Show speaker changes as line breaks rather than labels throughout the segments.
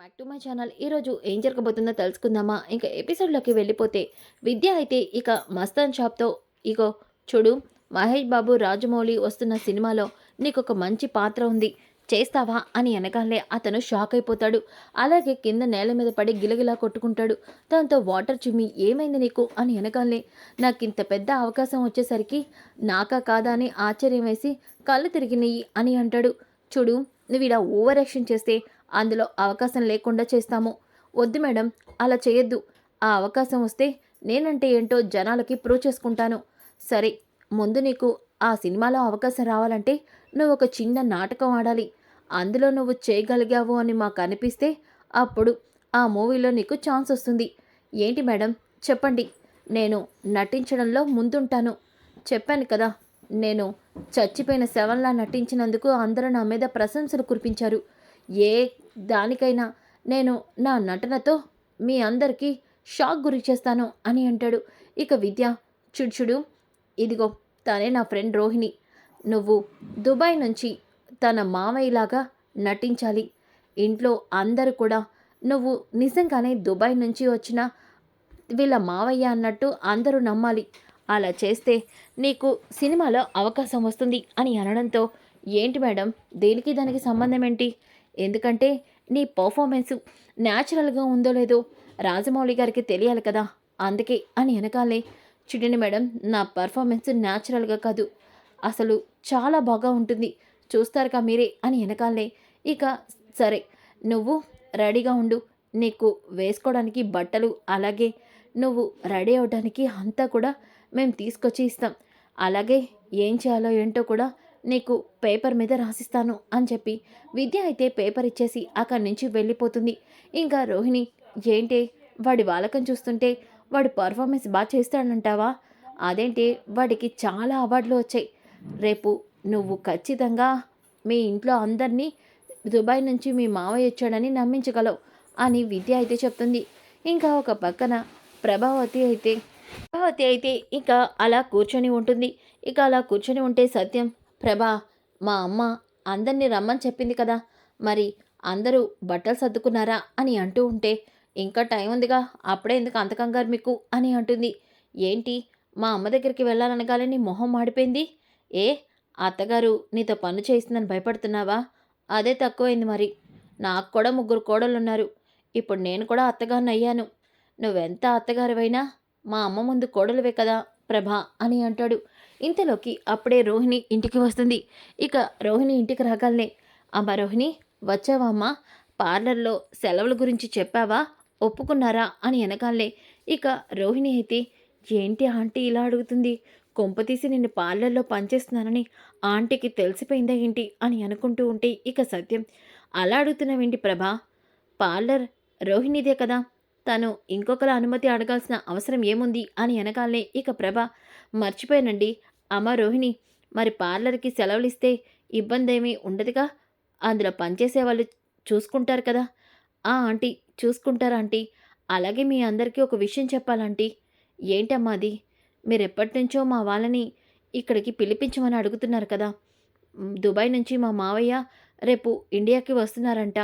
Back to my channel ఈరోజు ఏం జరగబోతుందో తెలుసుకుందామా? ఇంకా ఎపిసోడ్లోకి వెళ్ళిపోతే విద్య అయితే ఇక మస్తాన్ షాప్తో ఇగో చూడు మహేష్ బాబు రాజమౌళి వస్తున్న సినిమాలో నీకు ఒక మంచి పాత్ర ఉంది. చేస్తావా? అని అనగానే అతను షాక్ అయిపోతాడు. అలాగే కింద నేల మీద పడి గిలగిలా కొట్టుకుంటాడు. దాంతో వాటర్ చిమ్మి ఏమైంది నీకు? అని అనగానే నాకు ఇంత పెద్ద అవకాశం వచ్చేసరికి నాకా కాదా అని ఆశ్చర్యం వేసి కళ్ళు తిరిగినాయి అని అంటాడు. చూడు నువ్వు ఇలా ఓవర్ యాక్షన్ చేస్తే అందులో అవకాశం లేకుండా చేస్తాము. వద్దు మేడం అలా చేయొద్దు. ఆ అవకాశం వస్తే నేనంటే ఏంటో జనాలకి ప్రూవ్ చేసుకుంటాను. సరే ముందు నీకు ఆ సినిమాలో అవకాశం రావాలంటే నువ్వు ఒక చిన్న నాటకం ఆడాలి. అందులో నువ్వు చేయగలిగావు అని మాకు అనిపిస్తే అప్పుడు ఆ మూవీలో నీకు ఛాన్స్ వస్తుంది. ఏంటి మేడం? చెప్పండి. నేను నటించడంలో ముందుంటాను. చెప్పాను కదా నేను చచ్చిపోయిన శవంలా నటించినందుకు అందరూ నా మీద ప్రశంసలు కురిపించారు. ఏ దానికైనా నేను నా నటనతో మీ అందరికీ షాక్ గురి చేస్తాను అని అంటాడు. ఇక విద్య చుడుచుడు ఇదిగో తనే నా ఫ్రెండ్ రోహిణి. నువ్వు దుబాయ్ నుంచి తన మామయ్యలాగా నటించాలి. ఇంట్లో అందరూ కూడా నువ్వు నిజంగానే దుబాయ్ నుంచి వచ్చిన వీళ్ళ మావయ్య అన్నట్టు అందరూ నమ్మాలి. అలా చేస్తే నీకు సినిమాలో అవకాశం వస్తుంది అని అనడంతో ఏంటి మేడం దేనికి దానికి సంబంధం ఏంటి? ఎందుకంటే నీ పర్ఫార్మెన్స్ న్యాచురల్గా ఉందో లేదో రాజమౌళి గారికి తెలియాలి కదా. అందుకే అని వెనకాలే చూడండి మేడం నా పర్ఫార్మెన్స్ న్యాచురల్గా కాదు. అసలు చాలా బాగా ఉంటుంది. చూస్తారుగా మీరే అని వెనకాలే ఇక సరే నువ్వు రెడీగా ఉండు. నీకు వేసుకోవడానికి బట్టలు అలాగే నువ్వు రెడీ అవడానికి అంతా కూడా మేము తీసుకొచ్చి ఇస్తాం. అలాగే ఏం చేయాలో ఏంటో కూడా నీకు పేపర్ మీద రాసిస్తాను అని చెప్పి విద్య అయితే పేపర్ ఇచ్చేసి అక్కడి నుంచి వెళ్ళిపోతుంది. ఇంకా రోహిణి ఏంటి? వాడి వాలకం చూస్తుంటే వాడి పర్ఫార్మెన్స్ బాగా చేస్తాడంటావా? అదేంటి వాడికి చాలా అవార్డులు వచ్చాయి. రేపు నువ్వు ఖచ్చితంగా మీ ఇంట్లో అందరినీ దుబాయ్ నుంచి మీ మావయ్య వచ్చాడని నమ్మించగలవు అని విద్య అయితే చెప్తుంది. ఇంకా ఒక పక్కన ప్రభావతి అయితే ప్రభావతి అయితే ఇక అలా కూర్చొని ఉంటుంది. ఇక అలా కూర్చొని ఉంటే సత్యం ప్రభా మా అమ్మ అందరినీ రమ్మని చెప్పింది కదా. మరి అందరూ బట్టలు సర్దుకున్నారా అని అంటూ ఉంటే ఇంకా టైం ఉందిగా అప్పుడే ఎందుకు అంత కంగారు మీకు అని అంటుంది. ఏంటి మా అమ్మ దగ్గరికి వెళ్ళాలనగాలని మొహం మాడిపోయింది? ఏ అత్తగారు నీతో పని చేస్తుందని భయపడుతున్నావా? అదే తక్కువైంది మరి. నాకు కూడా ముగ్గురు కోడలు ఉన్నారు ఇప్పుడు నేను కూడా అత్తగారిని అయ్యాను. నువ్వెంత అత్తగారివైనా మా అమ్మ ముందు కోడలువే కదా ప్రభా అని అంటాడు. ఇంతలోకి అప్పుడే రోహిణి ఇంటికి వస్తుంది. ఇక రోహిణి ఇంటికి రాగాలనే అమ్మ రోహిణి వచ్చావా అమ్మా? పార్లర్లో సెలవుల గురించి చెప్పావా? ఒప్పుకున్నారా? అని వెనకాలే ఇక రోహిణి అయితే ఏంటి ఆంటీ ఇలా అడుగుతుంది? కొంపతీసి నిన్ను పార్లర్లో పనిచేస్తున్నానని ఆంటీకి తెలిసిపోయిందా ఏంటి? అని అనుకుంటూ ఉంటే ఇక సత్యం అలా అడుగుతున్నావేంటి ప్రభా? పార్లర్ రోహిణిదే కదా. తను ఇంకొకలా అనుమతి అడగాల్సిన అవసరం ఏముంది? అని వెనకాలనే ఇక ప్రభ మర్చిపోయానండి. అమ్మ రోహిణి మరి పార్లర్కి సెలవులు ఇస్తే ఇబ్బంది ఏమీ ఉండదుగా? అందులో పనిచేసే వాళ్ళు చూసుకుంటారు కదా. ఆ ఆంటీ చూసుకుంటారా ఆంటీ? అలాగే మీ అందరికీ ఒక విషయం చెప్పాలంటీ. ఏంటమ్మా అది? మీరెప్పటి నుంచో మా వాళ్ళని ఇక్కడికి పిలిపించమని అడుగుతున్నారు కదా. దుబాయ్ నుంచి మా మావయ్య రేపు ఇండియాకి వస్తున్నారంట.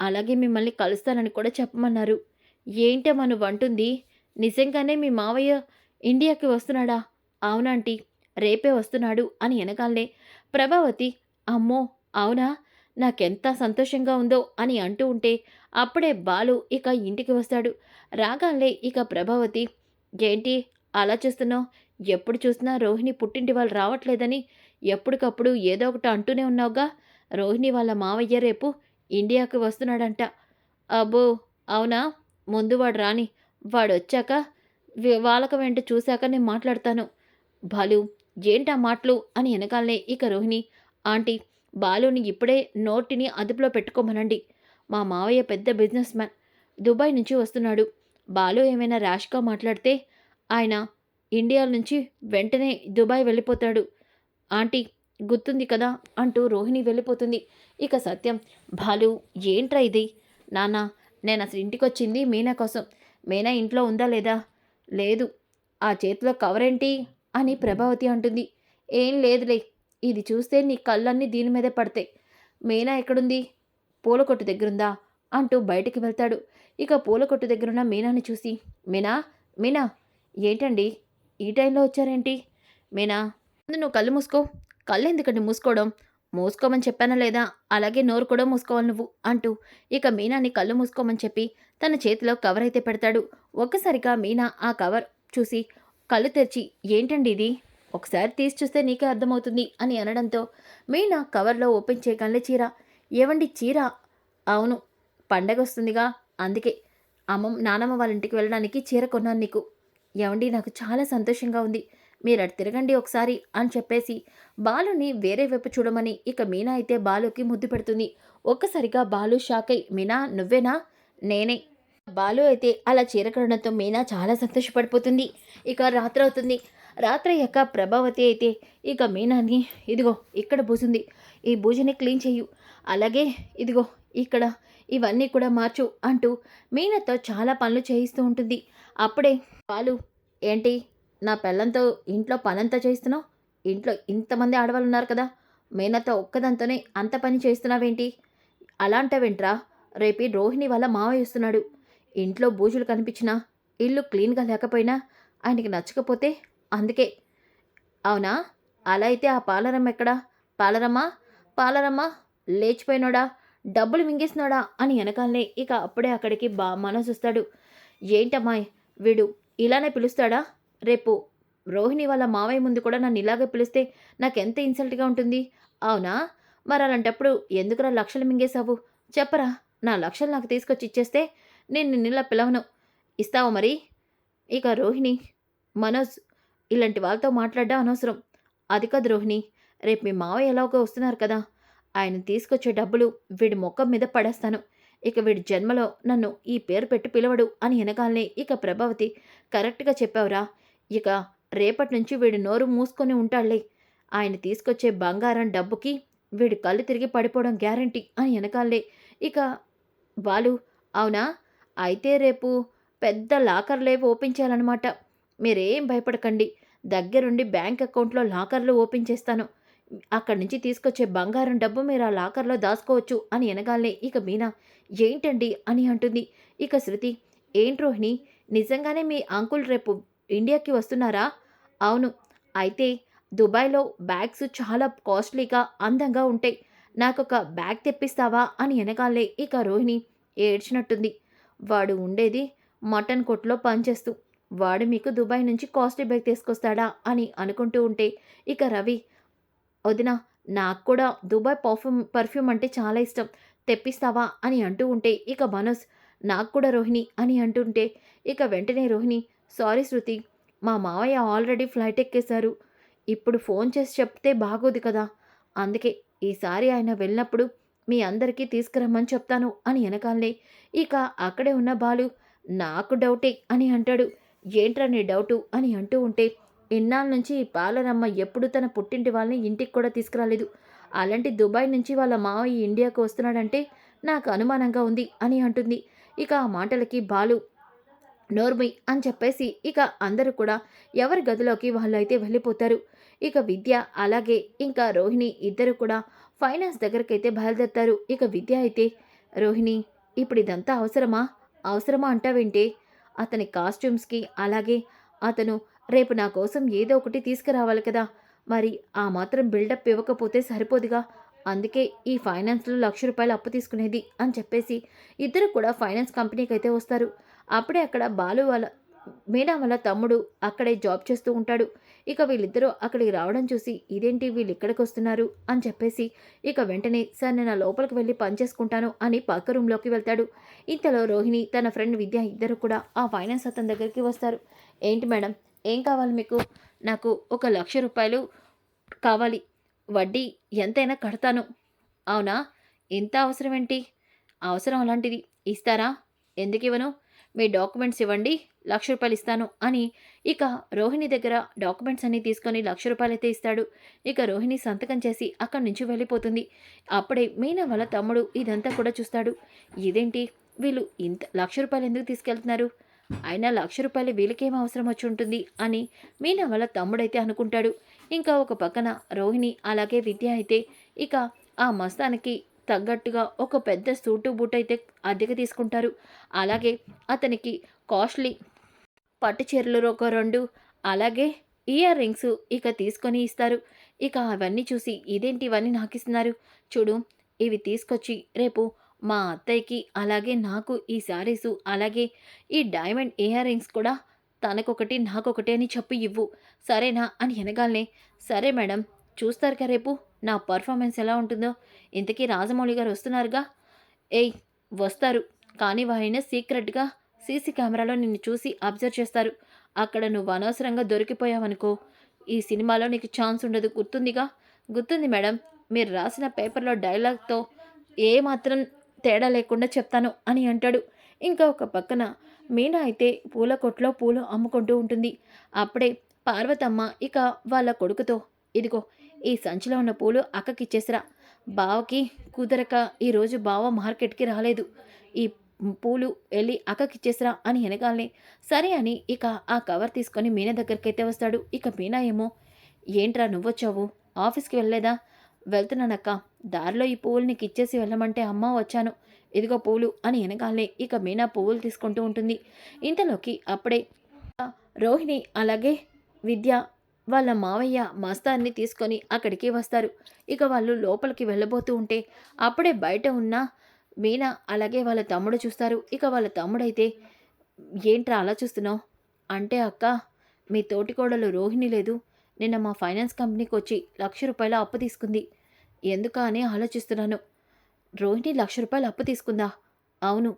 అలాగే మిమ్మల్ని కలుస్తానని కూడా చెప్పమన్నారు. ఏంటమ్మా నువ్వు అంటుంది నిజంగానే మీ మావయ్య ఇండియాకి వస్తున్నాడా? అవునాంటీ రేపే వస్తున్నాడు అని వెనకాలనే ప్రభావతి అమ్మో అవునా? నాకెంత సంతోషంగా ఉందో అని అంటూ ఉంటే అప్పుడే బాలు ఇక ఇంటికి వస్తాడు. రాగాలే ఇక ప్రభావతి ఏంటి? అలా చూస్తున్నావు? ఎప్పుడు చూసినా రోహిణి పుట్టింటి వాళ్ళు రావట్లేదని ఎప్పటికప్పుడు ఏదో ఒకటి అంటూనే ఉన్నావుగా. రోహిణి వాళ్ళ మావయ్య రేపు ఇండియాకి వస్తున్నాడంట. అబ్బో అవునా? ముందు వాడు రాని వాడు వచ్చాక వాళ్ళక వెంట చూశాక నేను మాట్లాడతాను. బాలు ఏంటా మాటలు అని వెనకాలనే ఇక రోహిణి. ఆంటీ బాలుని ఇప్పుడే నోటిని అదుపులో పెట్టుకోమనండి. మా మావయ్య పెద్ద బిజినెస్ మ్యాన్. దుబాయ్ నుంచి వస్తున్నాడు. బాలు ఏమైనా ర్యాష్గా మాట్లాడితే ఆయన ఇండియా నుంచి వెంటనే దుబాయ్ వెళ్ళిపోతాడు. ఆంటీ గుర్తుంది కదా అంటూ రోహిణి వెళ్ళిపోతుంది. ఇక సత్యం బాలు ఏంట్రా ఇది? నాన్న నేను అసలు ఇంటికి వచ్చింది మీనా కోసం. మీనా ఇంట్లో ఉందా లేదా? లేదు. ఆ చేతిలో కవర్ ఏంటి అని ప్రభావతి అంటుంది. ఏం లేదులే ఇది చూస్తే నీ కళ్ళన్నీ దీని మీదే పడతాయి. మీనా ఎక్కడుంది? పూల కొట్టు దగ్గరుందా? అంటూ బయటికి వెళ్తాడు. ఇక పూల కొట్టు దగ్గరున్న మీనాని చూసి మీనా మీనా ఏంటండి? ఈ టైంలో వచ్చారేంటి? మీనా నువ్వు కళ్ళు మూసుకో. కళ్ళు ఎందుకండి మూసుకోవడం? మూసుకోమని చెప్పానా లేదా? అలాగే నోరు కూడా మూసుకోవాలి నువ్వు అంటూ ఇక మీనాని కళ్ళు మూసుకోమని చెప్పి తన చేతిలో కవర్ అయితే పెడతాడు. ఒక్కసారిగా మీనా ఆ కవర్ చూసి కళ్ళు తెరిచి ఏంటండి ఇది? ఒకసారి తీసి చూస్తే నీకే అర్థమవుతుంది అని అనడంతో మీనా కవర్లో ఓపెన్ చేయగలే చీర. ఏవండి చీర? అవును పండగ వస్తుందిగా అందుకే. అమ్మ నానమ్మ వాళ్ళ ఇంటికి వెళ్ళడానికి చీర కొన్నాను నీకు. ఏమండి నాకు చాలా సంతోషంగా ఉంది. మీరు అటు తిరగండి ఒకసారి అని చెప్పేసి బాలుని వేరే వైపు చూడమని ఇక మీనా అయితే బాలుకి ముద్దు పెడుతుంది. ఒక్కసారిగా బాలు షాక్ అయి మీనా నువ్వేనా? నేనే. బాలు అయితే అలా చీర మీనా చాలా సంతోషపడిపోతుంది. ఇక రాత్రి అవుతుంది. రాత్రి యొక్క ప్రభావతి అయితే ఇక మీనాని ఇదిగో ఇక్కడ బూజుంది ఈ భూజని క్లీన్ చేయు అలాగే ఇదిగో ఇక్కడ ఇవన్నీ కూడా మార్చు అంటూ మీనతో చాలా పనులు చేయిస్తూ ఉంటుంది. అప్పుడే బాలు ఏంటి నా పిల్లంతో ఇంట్లో పనంతా చేస్తున్నావు ఇంట్లో ఇంతమంది ఆడవాళ్ళు ఉన్నారు కదా. మీనాతో ఒక్కదంతోనే అంత పని చేస్తున్నావేంటి అలాంటవేంట్రా? రేపి రోహిణి వల్ల మావయ్య వస్తున్నాడు. ఇంట్లో బూజులు కనిపించినా ఇల్లు క్లీన్గా లేకపోయినా ఆయనకి నచ్చకపోతే అందుకే. అవునా? అలా అయితే ఆ పాలరమ్మ ఎక్కడా? పాలరమ్మా? పాలరమ్మ లేచిపోయినోడా? డబ్బులు మింగేసినాడా? అని వెనకాలనే ఇక అప్పుడే అక్కడికి బా మనసు వస్తాడు. ఏంటమ్మాయ్ వీడు ఇలానే పిలుస్తాడా? రేపు రోహిణి వాళ్ళ మావయ్య ముందు కూడా నన్ను ఇలాగే పిలిస్తే నాకెంత ఇన్సల్ట్గా ఉంటుంది? అవునా? మరి అలాంటప్పుడు ఎందుకురా లక్షలు మింగేశావు? చెప్పరా నా లక్షలు నాకు తీసుకొచ్చి ఇచ్చేస్తే నేను నిన్నిలా పిలవను. ఇస్తావా మరి? ఇక రోహిణి మనోజ్ ఇలాంటి వాళ్ళతో మాట్లాడడం అనవసరం. అది కాదు రోహిణి రేపు మీ మావయ్య ఎలాగో వస్తున్నారు కదా. ఆయన తీసుకొచ్చే డబ్బులు వీడి మొక్కం మీద పడేస్తాను. ఇక వీడి జన్మలో నన్ను ఈ పేరు పెట్టి పిలవడు అని వెనకాలనే ఇక ప్రభావతి కరెక్ట్గా చెప్పావురా. ఇక రేపటి నుంచి వీడి నోరు మూసుకొని ఉంటాడులే. ఆయన తీసుకొచ్చే బంగారం డబ్బుకి వీడి కళ్ళు తిరిగి పడిపోవడం గ్యారంటీ అని వెనకాలే ఇక వాళ్ళు అవునా? అయితే రేపు పెద్ద లాకర్లే ఓపెన్ చేయాలన్నమాట. మీరేం భయపడకండి. దగ్గరుండి బ్యాంక్ అకౌంట్లో లాకర్లు ఓపెన్ చేస్తాను. అక్కడి నుంచి తీసుకొచ్చే బంగారం డబ్బు మీరు ఆ లాకర్లో దాచుకోవచ్చు అని వెనగాలనే ఇక మీనా. ఏంటండి అని అంటుంది. ఇక శృతి ఏంటి రోహిణి నిజంగానే మీ అంకుల్ రేపు ఇండియాకి వస్తున్నారా? అవును. అయితే దుబాయ్లో బ్యాగ్స్ చాలా కాస్ట్లీగా అందంగా ఉంటాయి. నాకు ఒక బ్యాగ్ తెప్పిస్తావా? అని వెనకాలే ఇక రోహిణి. ఏడ్చినట్టుంది. వాడు ఉండేది మటన్ కొట్లో పనిచేస్తూ వాడు మీకు దుబాయ్ నుంచి కాస్ట్లీ బ్యాగ్ తీసుకొస్తాడా? అని అనుకుంటూ ఉంటే ఇక రవి వదిన నాకు కూడా దుబాయ్ పర్ఫ్యూమ్ పర్ఫ్యూమ్ అంటే చాలా ఇష్టం తెప్పిస్తావా? అని అంటూ ఉంటే ఇక మనోజ్ నాకు కూడా రోహిణి అని అంటుంటే ఇక వెంటనే రోహిణి సారీ శృతి మా మావయ్య ఆల్రెడీ ఫ్లైట్ ఎక్కేశారు. ఇప్పుడు ఫోన్ చేసి చెప్తే బాగోదు కదా. అందుకే ఈసారి ఆయన వెళ్ళినప్పుడు మీ అందరికీ తీసుకురమ్మని చెప్తాను అని వెనకాలనే ఇక అక్కడే ఉన్న బాలు నాకు డౌటే అని అంటాడు. ఏంట్రా నీ డౌటు అని అంటూ ఉంటే ఇన్నాళ్ళ నుంచి బాలరమ్మ పాలరమ్మ ఎప్పుడు తన పుట్టింటి వాళ్ళని ఇంటికి కూడా తీసుకురాలేదు. అలాంటి దుబాయ్ నుంచి వాళ్ళ మావయ్య ఇండియాకు వస్తున్నాడంటే నాకు అనుమానంగా ఉంది అని అంటుంది. ఇక ఆ మాటలకి బాలు నోర్మి అని చెప్పేసి ఇక అందరూ కూడా ఎవరి గదిలోకి వాళ్ళు అయితే వెళ్ళిపోతారు. ఇక విద్య అలాగే ఇంకా రోహిణి ఇద్దరు కూడా ఫైనాన్స్ దగ్గరకైతే బయలుదేరుతారు. ఇక విద్య అయితే రోహిణి ఇప్పుడు ఇదంతా అవసరమా? అవసరమా అంటావేంటి? అతని కాస్ట్యూమ్స్కి అలాగే అతను రేపు నా కోసం ఏదో ఒకటి తీసుకురావాలి కదా. మరి ఆ మాత్రం బిల్డప్ ఇవ్వకపోతే సరిపోదుగా? అందుకే ఈ ఫైనాన్స్లో లక్ష రూపాయలు అప్పు తీసుకునేది అని చెప్పేసి ఇద్దరు కూడా ఫైనాన్స్ కంపెనీకి అయితే వస్తారు. అప్పుడే అక్కడ బాలు వాళ్ళ మీనా వాళ్ళ తమ్ముడు అక్కడే జాబ్ చేస్తూ ఉంటాడు. ఇక వీళ్ళిద్దరూ అక్కడికి రావడం చూసి ఇదేంటి వీళ్ళు ఇక్కడికి వస్తున్నారు? అని చెప్పేసి ఇక వెంటనే సార్ నేను లోపలికి వెళ్ళి పని చేసుకుంటాను అని పక్క రూమ్లోకి వెళ్తాడు. ఇంతలో రోహిణి తన ఫ్రెండ్ విద్య ఇద్దరు కూడా ఆ ఫైనాన్స్ అతని దగ్గరికి వస్తారు. ఏంటి మేడం ఏం కావాలి మీకు? నాకు ఒక లక్ష రూపాయలు కావాలి. వడ్డీ ఎంతైనా కడతాను. అవునా? ఎంత అవసరం ఏంటి? అవసరం అలాంటిది. ఇస్తారా? ఎందుకు ఇవ్వను? మీ డాక్యుమెంట్స్ ఇవ్వండి లక్ష రూపాయలు ఇస్తాను అని ఇక రోహిణి దగ్గర డాక్యుమెంట్స్ అన్నీ తీసుకొని లక్ష రూపాయలు అయితే ఇస్తాడు. ఇక రోహిణి సంతకం చేసి అక్కడి నుంచి వెళ్ళిపోతుంది. అప్పుడే మీనా వాళ్ళ తమ్ముడు ఇదంతా కూడా చూస్తాడు. ఇదేంటి? వీళ్ళు ఇంత లక్ష రూపాయలు ఎందుకు తీసుకెళ్తున్నారు? అయినా లక్ష రూపాయలు వీళ్ళకేం అవసరం వచ్చి ఉంటుంది అని మీనా వాళ్ళ తమ్ముడైతే అనుకుంటాడు. ఇంకా ఒక పక్కన రోహిణి అలాగే విద్య అయితే ఇక ఆ మస్తానికి తగ్గట్టుగా ఒక పెద్ద సూటు బూట్ అయితే అద్దెకి తీసుకుంటారు. అలాగే అతనికి కాస్ట్లీ పట్టు చీరలు ఒక రెండు అలాగే ఇయర్ రింగ్స్ ఇక తీసుకొని ఇస్తారు. ఇక అవన్నీ చూసి ఇదేంటి ఇవన్నీ నాకు ఇస్తున్నారు చూడు ఇవి తీసుకొచ్చి రేపు మా అత్తయ్యకి అలాగే నాకు ఈ శారీసు అలాగే ఈ డైమండ్ ఇయర్ రింగ్స్ కూడా తనకొకటి నాకొకటి అని చెప్పి ఇవ్వు. సరేనా? అని వెనగాలనే సరే మేడం చూస్తారు రేపు. నా పర్ఫార్మెన్స్ ఎలా ఉంటుందో. ఇంతకీ రాజమౌళి గారు వస్తున్నారుగా. ఏయ్ వస్తారు. కానీ వాయిన సీక్రెట్గా సీసీ కెమెరాలో నిన్ను చూసి అబ్జర్వ్ చేస్తారు. అక్కడ నువ్వు అనవసరంగా దొరికిపోయావనుకో. ఈ సినిమాలో నీకు ఛాన్స్ ఉండదు. గుర్తుందిగా? గుర్తుంది మేడం. మీరు రాసిన పేపర్లో డైలాగ్తో ఏ మాత్రం తేడా లేకుండా చెప్తాను అని అంటాడు. ఇంకా ఒక పక్కన మీనా అయితే పూల కొట్లో పూలు అమ్ముకుంటూ ఉంటుంది. అప్పుడే పార్వతమ్మ ఇక వాళ్ళ కొడుకుతో ఇదిగో ఈ సంచిలో ఉన్న పూలు అక్కకిచ్చేసిరా. బావకి కుదరక ఈరోజు బావ మార్కెట్కి రాలేదు. ఈ పూలు వెళ్ళి అక్కకిచ్చేసిరా అని వెనకాలనే సరే అని ఇక ఆ కవర్ తీసుకొని మీనా దగ్గరికైతే అయితే వస్తాడు. ఇక మీనా ఏమో ఏంట్రా నువ్వొచ్చావు? ఆఫీస్కి వెళ్ళలేదా? వెళ్తున్నానక్క. దారిలో ఈ పువ్వులు నీకు ఇచ్చేసి వెళ్ళమంటే అమ్మ వచ్చాను. ఇదిగో పూలు అని వెనకాలనే ఇక మీనా పువ్వులు తీసుకుంటూ ఉంటుంది. ఇంతలోకి అప్పుడే రోహిణి అలాగే విద్య వాళ్ళ మావయ్య మస్తాన్ని తీసుకొని అక్కడికి వస్తారు. ఇక వాళ్ళు లోపలికి వెళ్ళబోతూ ఉంటే అప్పుడే బయట ఉన్న మీనా అలాగే వాళ్ళ తమ్ముడు చూస్తారు. ఇక వాళ్ళ తమ్ముడైతే ఏంట్రా అలా చూస్తున్నావు? అంటే అక్క మీ తోటికోడలు రోహిణి లేదు. నిన్న మా ఫైనాన్స్ కంపెనీకి వచ్చి లక్ష రూపాయల అప్పు తీసుకుంది. ఎందుకా అని ఆలోచిస్తున్నాను. రోహిణి లక్ష రూపాయలు అప్పు తీసుకుందా? అవును.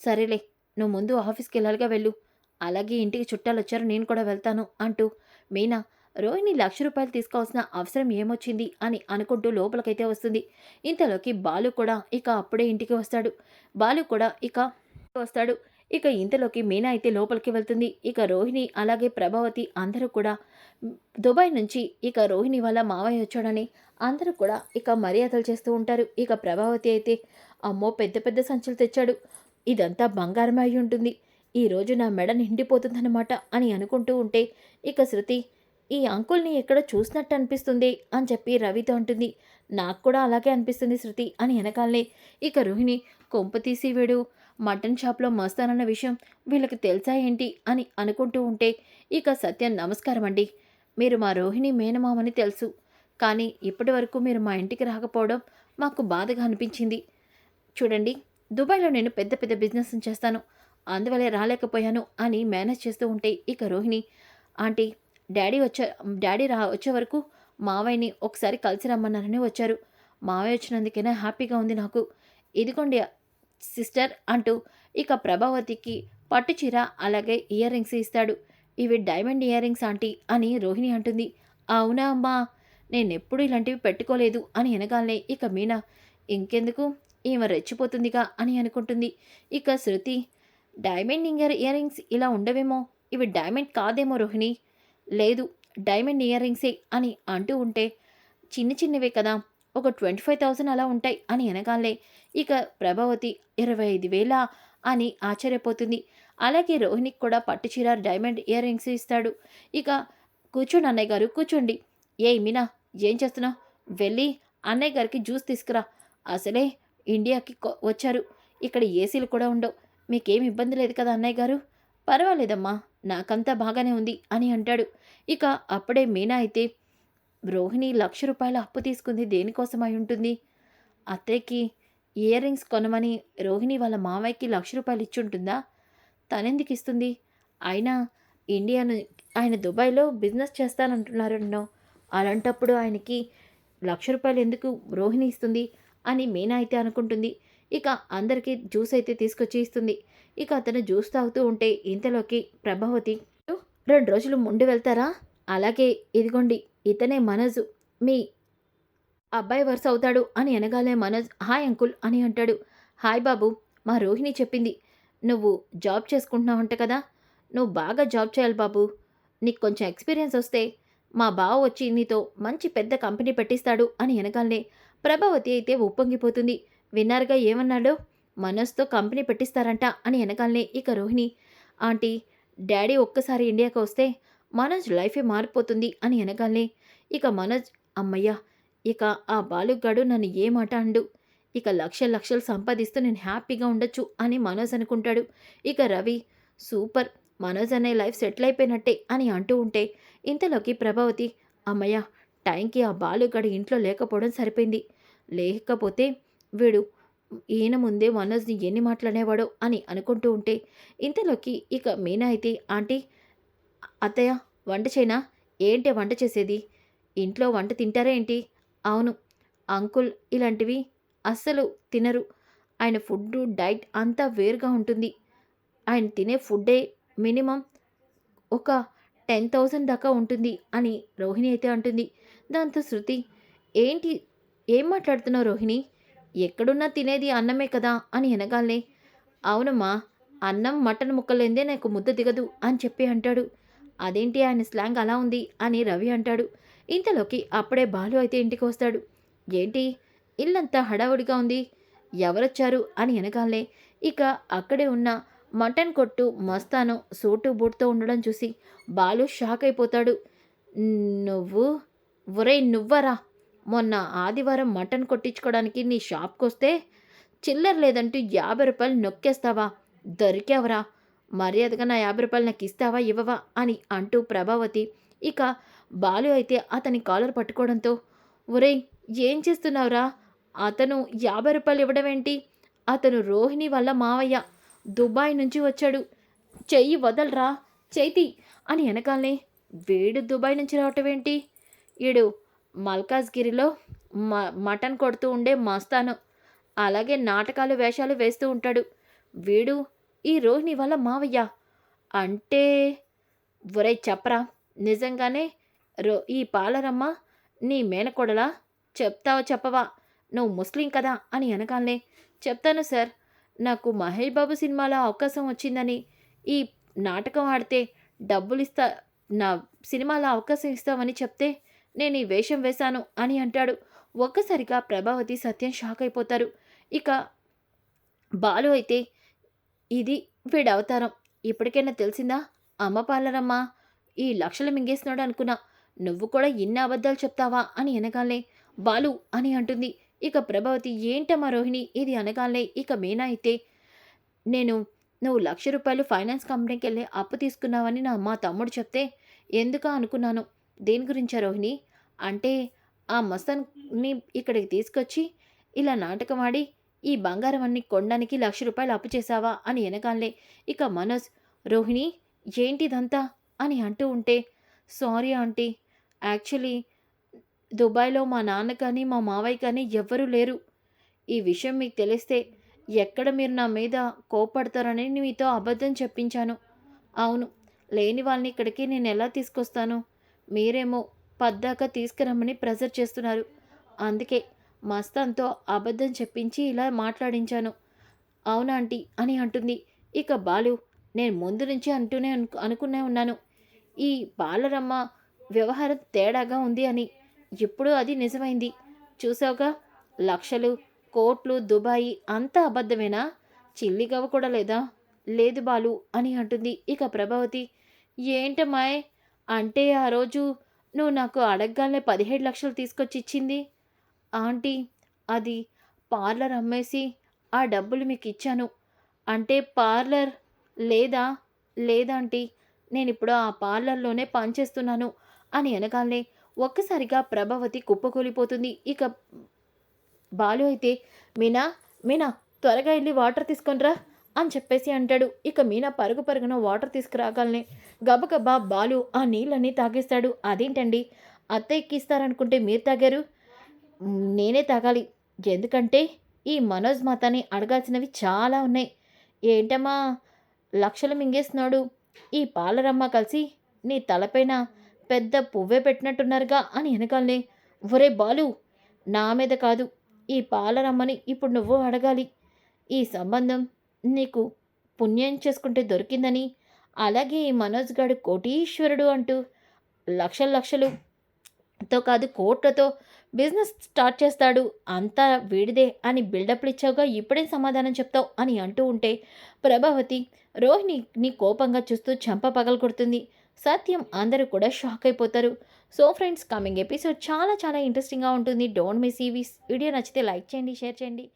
సరేలే నువ్వు ముందు ఆఫీస్కి వెళ్ళాలిగా వెళ్ళు. అలాగే ఇంటికి చుట్టాలు వచ్చారు నేను కూడా వెళ్తాను అంటూ మీనా రోహిణి లక్ష రూపాయలు తీసుకోవాల్సిన అవసరం ఏమొచ్చింది అని అనుకుంటూ లోపలికైతే వస్తుంది. ఇంతలోకి బాలు కూడా ఇక అప్పుడే ఇంటికి వస్తాడు. బాలు కూడా ఇక వస్తాడు. ఇక ఇంతలోకి మీనా అయితే లోపలికి వెళ్తుంది. ఇక రోహిణి అలాగే ప్రభావతి అందరూ కూడా దుబాయ్ నుంచి ఇక రోహిణి వాళ్ళ మావయ్య వచ్చాడని అందరూ కూడా ఇక మర్యాదలు చేస్తూ ఉంటారు. ఇక ప్రభావతి అయితే అమ్మో పెద్ద పెద్ద సంచులు తెచ్చాడు. ఇదంతా బంగారమే అయి ఉంటుంది. ఈరోజు నా మెడ నిండిపోతుందన్నమాట అని అనుకుంటూ ఉంటే ఇక శృతి ఈ అంకుల్ని ఎక్కడ చూసినట్టు అనిపిస్తుంది అని చెప్పి రవితో అంటుంది. నాకు కూడా అలాగే అనిపిస్తుంది శృతి అని వెనకాలనే ఇక రోహిణి కొంప తీసి వేడు మటన్ షాప్లో మస్తానన్న విషయం వీళ్ళకి తెలుసా ఏంటి అని అనుకుంటూ ఉంటే ఇక సత్యం నమస్కారం అండి. మీరు మా రోహిణి మేనమామని తెలుసు కానీ ఇప్పటి వరకు మీరు మా ఇంటికి రాకపోవడం మాకు బాధగా అనిపించింది. చూడండి దుబాయ్లో నేను పెద్ద పెద్ద బిజినెస్ చేస్తాను. అందువల్లే రాలేకపోయాను అని మేనేజ్ చేస్తూ ఉంటే ఇక రోహిణి ఆంటీ డాడీ వచ్చే డాడీ రా వచ్చే వరకు మావయ్యని ఒకసారి కలిసి రమ్మన్నారని వచ్చారు. మావయ్య వచ్చినందుకైనా హ్యాపీగా ఉంది నాకు. ఇదిగోండి సిస్టర్ అంటూ ఇక ప్రభావతికి పట్టు చీర అలాగే ఇయర్ రింగ్స్ ఇస్తాడు. ఇవి డైమండ్ ఇయర్ రింగ్స్ ఆంటీ అని రోహిణి అంటుంది. అవునా అమ్మా నేనెప్పుడు ఇలాంటివి పెట్టుకోలేదు అని అనగానే ఇక మీనా ఇంకెందుకు? ఈమె రెచ్చిపోతుందిగా అని అనుకుంటుంది. ఇక Shruti diamond ear earrings ఇలా ఉండవేమో? ఇవి డైమండ్ కాదేమో రోహిణి? లేదు డైమండ్ ఇయర్ రింగ్సే అని అంటూ ఉంటే చిన్న చిన్నవే కదా. ఒక ట్వంటీ ఫైవ్ థౌసండ్ అలా ఉంటాయి అని అనగాలే ఇక ప్రభావతి ఇరవై ఐదు వేల అని ఆశ్చర్యపోతుంది. అలాగే రోహిణికి కూడా పట్టుచీర డైమండ్ ఇయర్ రింగ్స్ ఇస్తాడు. ఇక కూర్చోండి అన్నయ్య గారు కూర్చోండి. ఏ మీనా ఏం చేస్తున్నావు? వెళ్ళి అన్నయ్య గారికి జ్యూస్ తీసుకురా. అసలే ఇండియాకి వచ్చారు. ఇక్కడ ఏసీలు కూడా ఉండవు. మీకేం ఇబ్బంది లేదు కదా అన్నయ్య గారు? పర్వాలేదమ్మా నాకంతా బాగానే ఉంది అని అంటాడు. ఇక అప్పుడే మీనా అయితే రోహిణి లక్ష రూపాయల అప్పు తీసుకుంది దేనికోసం అయి ఉంటుంది? అత్తయ్యకి ఇయర్ రింగ్స్ కొనమని రోహిణి వాళ్ళ మావయ్యకి లక్ష రూపాయలు ఇచ్చుంటుందా? తనెందుకు ఇస్తుంది? అయినా ఇండియాను ఆయన దుబాయ్లో బిజినెస్ చేస్తానంటున్నారన్నో అలాంటప్పుడు ఆయనకి లక్ష రూపాయలు ఎందుకు రోహిణి ఇస్తుంది అని మీనా అయితే అనుకుంటుంది. ఇక అందరికీ జ్యూస్ అయితే తీసుకొచ్చి ఇస్తుంది. ఇక అతను జ్యూస్ తాగుతూ ఉంటే ఇంతలోకి ప్రభావతి రెండు రోజులు ముండి వెళ్తారా? అలాగే ఇదిగోండి ఇతనే మనోజ్ మీ అబ్బాయి వరుస అవుతాడు అని అనగానే మనోజ్ హాయ్ అంకుల్ అని అంటాడు. హాయ్ బాబు మా రోహిణి చెప్పింది నువ్వు జాబ్ చేసుకుంటున్నావంట కదా నువ్వు బాగా జాబ్ చేయాలి బాబు నీకు కొంచెం ఎక్స్పీరియన్స్ వస్తే మా బావ వచ్చి నీతో మంచి పెద్ద కంపెనీ పెట్టిస్తాడు అని అనగానే ప్రభావతి అయితే ఉప్పొంగిపోతుంది. విన్నారుగా ఏమన్నాడో? మనోజ్తో కంపెనీ పెట్టిస్తారంట అని వెనకాలనే ఇక రోహిణి. ఆంటీ డాడీ ఒక్కసారి ఇండియాకి వస్తే మనోజ్ లైఫే మారిపోతుంది అని వెనకాలనే ఇక మనోజ్ అమ్మయ్య ఇక ఆ బాలుగాడు నన్ను ఏమాట అండు? ఇక లక్షల లక్షలు సంపాదిస్తూ నేను హ్యాపీగా ఉండొచ్చు అని మనోజ్ అనుకుంటాడు. ఇక రవి సూపర్ మనోజ్ అనే లైఫ్ సెటిల్ అయిపోయినట్టే అని అంటూ ఉంటే ఇంతలోకి ప్రభావతి అమ్మయ్య టైంకి ఆ బాలుగాడు ఇంట్లో లేకపోవడం సరిపోయింది. లేకపోతే వీడు ఈయన ముందే మనోజ్ని ఎన్ని మాట్లాడేవాడో అని అనుకుంటూ ఉంటే ఇంతలోకి ఇక మీనా అయితే ఆంటీ అత్తయ్య వంట చేయనా? ఏంటి వంట చేసేది? ఇంట్లో వంట తింటారా ఏంటి? అవును అంకుల్ ఇలాంటివి అస్సలు తినరు. ఆయన ఫుడ్ డైట్ అంతా వేరుగా ఉంటుంది. ఆయన తినే ఫుడ్డే మినిమం ఒక టెన్ థౌజండ్ దాకా ఉంటుంది అని రోహిణి అయితే అంటుంది. దాంతో శృతి ఏంటి ఏం మాట్లాడుతున్నావు రోహిణి? ఎక్కడున్నా తినేది అన్నమే కదా అని అనగానే అవునమ్మా అన్నం మటన్ ముక్కలేందే నాకు ముద్ద దిగదు అని చెప్పి అంటాడు. అదేంటి ఆయన స్లాంగ్ అలా ఉంది అని రవి అంటాడు. ఇంతలోకి అప్పుడే బాలు అయితే ఇంటికి వస్తాడు. ఏంటి ఇల్లంతా హడావుడిగా ఉంది ఎవరొచ్చారు అని అనగానే ఇక అక్కడే ఉన్న మటన్ కొట్టు మస్తాను సూటు బూట్తో ఉండడం చూసి బాలు షాక్ అయిపోతాడు. నువ్వు? ఒరే నువ్వరా? మొన్న ఆదివారం మటన్ కొట్టించుకోవడానికి నీ షాప్కి వస్తే చిల్లర లేదంటూ యాభై రూపాయలు నొక్కేస్తావా? దొరికావరా. మర్యాదగా నా యాభై రూపాయలు నాకు ఇస్తావా ఇవ్వవా? అని అంటూ ప్రభావతి ఇక బాలు అయితే అతని కాలర్ పట్టుకోవడంతో ఒరేయ్ ఏం చేస్తున్నావురా? అతను యాభై రూపాయలు ఇవ్వడం ఏంటి అతను రోహిణి వల్ల మావయ్య దుబాయ్ నుంచి వచ్చాడు. చెయ్యి వదలరా చేతి అని వెనకాలనే వేడు దుబాయ్ నుంచి రావటం ఏంటి ఈడు మల్కాజ్గిరిలో మ మటన్ కొడుతూ ఉండే మస్తాను. అలాగే నాటకాలు వేషాలు వేస్తూ ఉంటాడు. వీడు ఈ రోహిణి వల్ల మావయ్య. అంటే ఒరే చెప్పరా నిజంగానే రో ఈ పాలరమ్మ నీ మేనకోడలా? చెప్తావా చెప్పవా? నువ్వు ముస్లిం కదా అని అనగానే చెప్తాను సార్. నాకు మహేష్ బాబు సినిమాలో అవకాశం వచ్చిందని ఈ నాటకం ఆడితే డబ్బులు ఇస్తా నా సినిమాలో అవకాశం ఇస్తామని చెప్తే నేను ఈ వేషం వేశాను అని అంటాడు. ఒక్కసారిగా ప్రభావతి సత్యం షాక్ అయిపోతారు. ఇక బాలు అయితే ఇది వీడి అవతారం ఇప్పటికైనా తెలిసిందా? అమ్మ పాలరమ్మ ఈ లక్షలు మింగేస్తున్నాడు అనుకున్నా. నువ్వు కూడా ఇన్ని అబద్ధాలు చెప్తావా? అని అనగానే బాలు అని అంటుంది. ఇక ప్రభావతి ఏంటమ్మా రోహిణి? ఇది అనగానే ఇక మీనా అయితే నేను నువ్వు లక్ష రూపాయలు ఫైనాన్స్ కంపెనీకి వెళ్ళి అప్పు తీసుకున్నావని నా మా తమ్ముడు చెప్తే ఎందుకా అనుకున్నాను. దేని గురించా రోహిణి? అంటే ఆ మస్తాన్ని ఇక్కడికి తీసుకొచ్చి ఇలా నాటకం ఆడి ఈ బంగారం అన్ని కొనడానికి లక్ష రూపాయలు అప్పు చేశావా అని వెనకాలే ఇక మనోజ్ రోహిణి ఏంటిదంతా అని అంటూ ఉంటే సారీ ఆంటీ. యాక్చువల్లీ దుబాయ్లో మా నాన్న కానీ మా మావయ్య కానీ ఎవ్వరూ లేరు. ఈ విషయం మీకు తెలిస్తే ఎక్కడ మీరు నా మీద కోపడతారని మీతో అబద్ధం చెప్పించాను. అవును లేని వాళ్ళని ఇక్కడికి నేను ఎలా తీసుకొస్తాను? మీరేమో పద్దాక తీసుకురమ్మని ప్రెజర్ చేస్తున్నారు. అందుకే మస్తాన్తో అబద్ధం చెప్పించి ఇలా మాట్లాడించాను. అవునా ఆంటీ? అని అంటుంది. ఇక బాలు నేను ముందు నుంచి అంటూనే అను అనుకునే ఉన్నాను. ఈ బాలరమ్మ వ్యవహారం తేడాగా ఉంది అని. ఇప్పుడు అది నిజమైంది. చూసావుగా? లక్షలు కోట్లు దుబాయి అంతా అబద్ధమేనా? చిల్లిగవ్వ కూడా లేదా? లేదు బాలు అని అంటుంది. ఇక ప్రభావతి ఏంటమ్మాయ్? అంటే ఆ రోజు నువ్వు నాకు అడగగానే పదిహేడు లక్షలు తీసుకొచ్చి ఇచ్చింది ఆంటీ అది పార్లర్ అమ్మేసి ఆ డబ్బులు మీకు ఇచ్చాను అంటే పార్లర్ లేదా? లేదాంటీ నేను ఇప్పుడు ఆ పార్లర్లోనే పనిచేస్తున్నాను అని అనగానే ఒక్కసారిగా ప్రభావతి కుప్పకూలిపోతుంది. ఇక బాలు అయితే మీనా మీనా త్వరగా వెళ్ళి వాటర్ తీసుకొనిరా. అని చెప్పేసి అంటాడు. ఇక మీనా పరుగు పరుగున వాటర్ తీసుకురాగాలనే గబగబా బాలు ఆ నీళ్ళని తాగేస్తాడు. అదేంటండి? అత్త ఎక్కిస్తారనుకుంటే మీరు తాగారు? నేనే తాగాలి. ఎందుకంటే ఈ మనోజ్ మాతని అడగాల్సినవి చాలా ఉన్నాయి. ఏంటమ్మా? లక్షలు మింగేస్తున్నాడు. ఈ పాలరమ్మ కలిసి నీ తలపైన పెద్ద పువ్వే పెట్టినట్టున్నారుగా అని వెనకాలనే ఒరే బాలు నా మీద కాదు. ఈ పాలరమ్మని ఇప్పుడు నువ్వు అడగాలి. ఈ సంబంధం నీకు పుణ్యం చేసుకుంటే దొరికిందని. అలాగే ఈ మనోజ్ గాడు కోటీశ్వరుడు అంటూ లక్షల లక్షలు తో కాదు కోట్లతో బిజినెస్ స్టార్ట్ చేస్తాడు. అంతా వీడిదే అని బిల్డప్లు ఇచ్చావుగా ఇప్పుడే సమాధానం చెప్తావు అని అంటూ ఉంటే ప్రభావతి రోహిణి నీ కోపంగా చూస్తూ చెంప పగలగొడుతుంది సత్యం అందరూ కూడా షాక్ అయిపోతారు. సో ఫ్రెండ్స్ కమింగ్ ఎపిసోడ్ చాలా చాలా ఇంట్రెస్టింగ్గా ఉంటుంది. డోంట్ మిస్ ఈ వీడియో నచ్చితే లైక్ చేయండి షేర్ చేయండి.